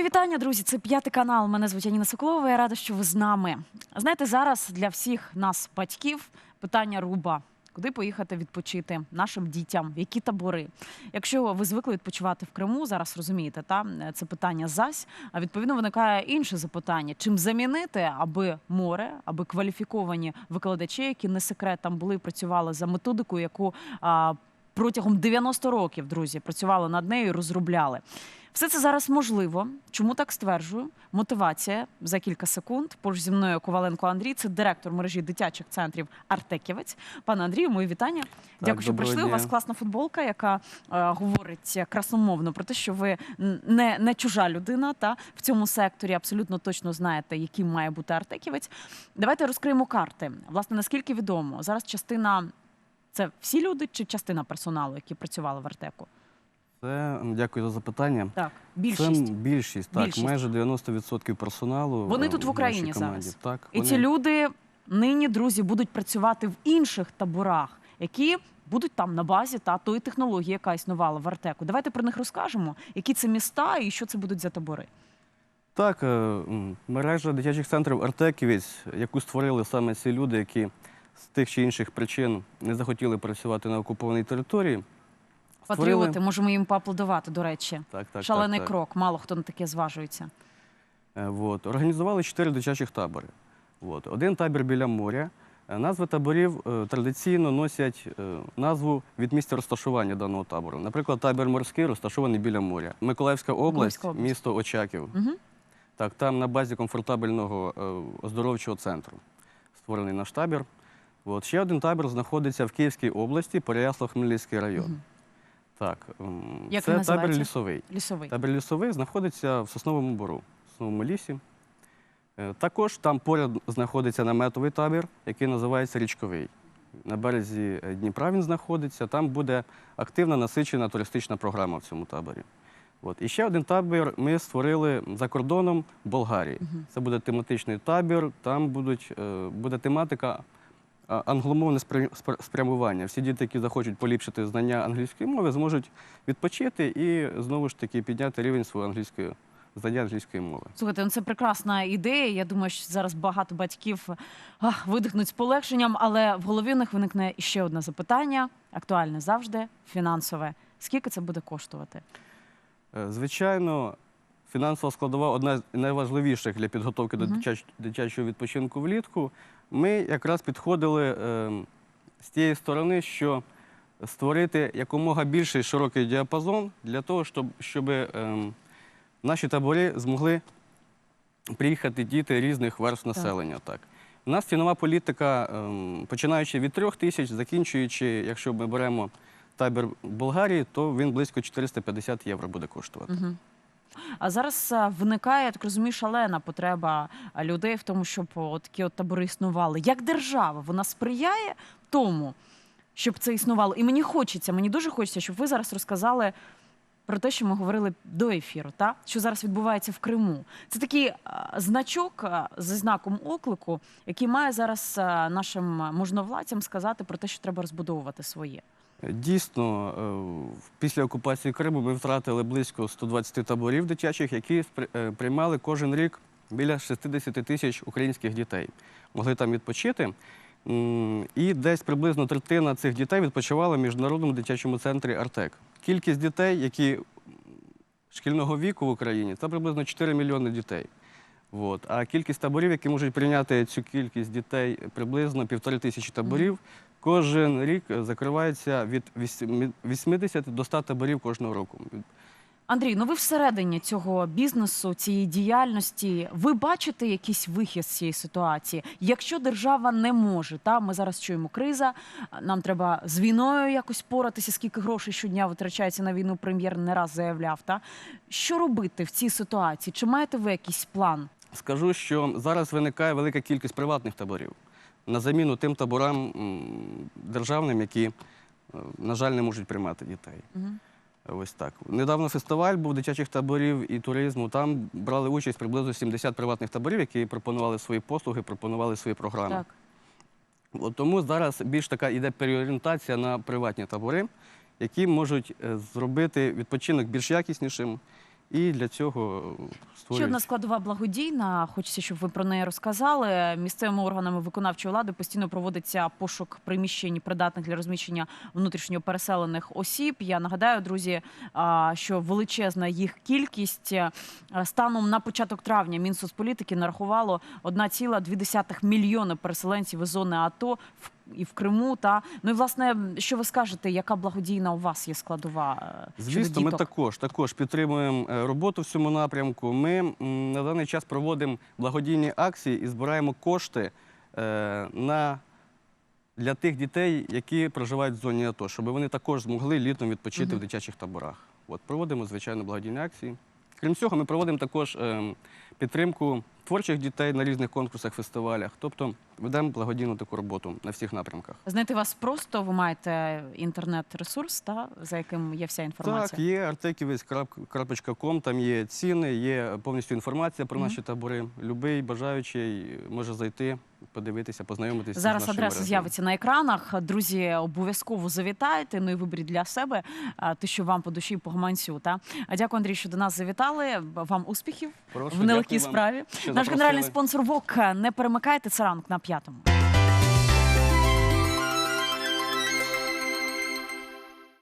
Мої вітання, друзі. Це п'ятий канал. Мене звуть Аніна Соколова. Я рада, що ви з нами. Знаєте, зараз для всіх нас, батьків, питання руба. Куди поїхати відпочити нашим дітям? Які табори? Якщо ви звикли відпочивати в Криму, зараз розумієте, та це питання зась. А відповідно виникає інше запитання: чим замінити, аби море, аби кваліфіковані викладачі, які не секрет там були працювали за методикою, яку а, протягом 90 років, друзі, працювали над нею, розробляли. Все це зараз можливо. Чому так стверджую? Мотивація за кілька секунд. Поруч зі мною Коваленко Андрій, це директор мережі дитячих центрів Артеківець. Пане Андрію, мої вітання. Дякую, що прийшли. У вас класна футболка, яка е, говорить красномовно про те, що ви не, не чужа людина та в цьому секторі абсолютно точно знаєте, яким має бути Артеківець. Давайте розкриємо карти. Власне, наскільки відомо, зараз частина це всі люди чи частина персоналу, які працювали в Артеку? Це дякую за запитання. Так, більшість. Це більшість, так, Більшість. майже 90% персоналу. Вони е, тут в Україні зараз. Так, І вони... ці люди нині, друзі, будуть працювати в інших таборах, які будуть там на базі та тої технології, яка існувала в Артеку. Давайте про них розкажемо, які це міста і що це будуть за табори. Так, е, мережа дитячих центрів Артеківець, яку створили саме ці люди, які з тих чи інших причин не захотіли працювати на окупованій території. Створили- Патріоти, можемо їм поаплодувати, до речі. Так, так, Шалений так, так. крок. Мало хто на таке зважується. Е, Вот. Організували чотири дитячих табори. От. Один табір біля моря. Е, Назви таборів е, традиційно носять е, назву від місця розташування даного табору. Наприклад, табір морський розташований біля моря. Миколаївська область, Миколаївська область. місто Очаків. Угу. Так, там на базі комфортабельного е, оздоровчого центру створений наш табір. От. Ще один табір знаходиться в Київській області, Переяслав-Хмельницький район. Так, м, Як це він табір лісовий. Лісовий. Табір лісовий знаходиться в Сосновому Бору, в Сосновому лісі. Е, Також там поряд знаходиться наметовий табір, який називається Річковий. На березі е, Дніпра він знаходиться. Там буде активна насичена туристична програма в цьому таборі. От. І ще один табір ми створили за кордоном в Болгарії. Це буде тематичний табір, там будуть, е, буде тематика англомовне спря- спрямування. Всі діти, які захочуть поліпшити знання англійської мови, зможуть відпочити і знову ж таки підняти рівень своєї англійської знання англійської мови. Слухайте, ну це прекрасна ідея. Я думаю, що зараз багато батьків ах, видихнуть з полегшенням, але в голові у них виникне іще одне запитання, актуальне завжди, фінансове. Скільки це буде коштувати? Е, Звичайно, фінансова складова одна з найважливіших для підготовки до дитяч- дитячого відпочинку влітку. Ми якраз підходили е, з тієї сторони, що створити якомога більший широкий діапазон для того, щоб, щоб е, наші табори змогли приїхати діти різних верств населення. Так. У нас цінова політика, ем, починаючи від трьох тисяч, закінчуючи, якщо ми беремо табір в Болгарії, то він близько 450 євро буде коштувати. Угу. А зараз виникає, я так розумію, шалена потреба людей в тому, щоб такі от табори існували. Як держава вона сприяє тому, щоб це існувало? І мені хочеться, мені дуже хочеться, щоб ви зараз розказали про те, що ми говорили до ефіру, та що зараз відбувається в Криму. Це такий а, значок зі знаком оклику, який має зараз нашим можновладцям сказати про те, що треба розбудовувати своє. Дійсно, е, після окупації Криму ми втратили близько 120 таборів дитячих, які е, приймали кожен рік біля 60 тисяч українських дітей. Могли там відпочити. І десь приблизно третина цих дітей відпочивала в міжнародному дитячому центрі Артек. Кількість дітей, які шкільного віку в Україні, це приблизно 4 мільйони дітей. От. А кількість таборів, які можуть прийняти цю кількість дітей, приблизно півтори тисячі таборів. Кожен рік закривається від вісім- 80 до 100 таборів кожного року. Андрій, ну ви всередині цього бізнесу, цієї діяльності, ви бачите якийсь вихід з цієї ситуації? Якщо держава не може, та ми зараз чуємо криза, нам треба з війною якось поратися, скільки грошей щодня витрачається на війну, прем'єр не раз заявляв. Та що робити в цій ситуації? Чи маєте ви якийсь план? Скажу, що зараз виникає велика кількість приватних таборів на заміну тим таборам державним, які, е, на жаль, не можуть приймати дітей. Ось так. Недавно фестиваль був дитячих таборів і туризму. Там брали участь приблизно 70 приватних таборів, які пропонували свої послуги, пропонували свої програми. Так. От тому зараз більш така йде переорієнтація на приватні табори, які можуть е, зробити відпочинок більш якіснішим І для цього Ще одна складова благодійна. Хочеться, щоб ви про неї розказали. Місцевими органами виконавчої влади постійно проводиться пошук приміщень, придатних для розміщення внутрішньо переселених осіб. Я нагадаю, друзі, що величезна їх кількість Е, станом на початок травня Мінсоцполітики нарахувало 1,2 мільйони переселенців із зони АТО в і в Криму. Та ну і власне, що ви скажете, яка благодійна у вас є складова? е, Звісно, ми також також підтримуємо е, роботу в цьому напрямку. Ми на даний час проводимо благодійні акції і збираємо кошти е, на, для тих дітей, які проживають в зоні АТО, щоб вони також змогли літом відпочити Мгм. в дитячих таборах. От проводимо звичайно благодійні акції. Крім цього, ми проводимо також е, підтримку творчих дітей на різних конкурсах, фестивалях. Тобто ведемо благодійну таку роботу на всіх напрямках. Знайти вас просто, ви маєте інтернет-ресурс, та, за яким є вся інформація. Так, є artekivець.com, там є ціни, є повністю інформація про наші табори. Любий бажаючий може зайти, подивитися, познайомитися. Зараз з адреса з'явиться на екранах. Друзі, обов'язково завітайте. Ну і виберіть для себе те, що вам по душі по гаманцю. Та дякую, Андрій, що до нас завітали. Вам успіхів Прошу, в нелегкій вам, справі. що Наш генеральний спонсор ВОК. Не перемикайте це ранок на п'ятому.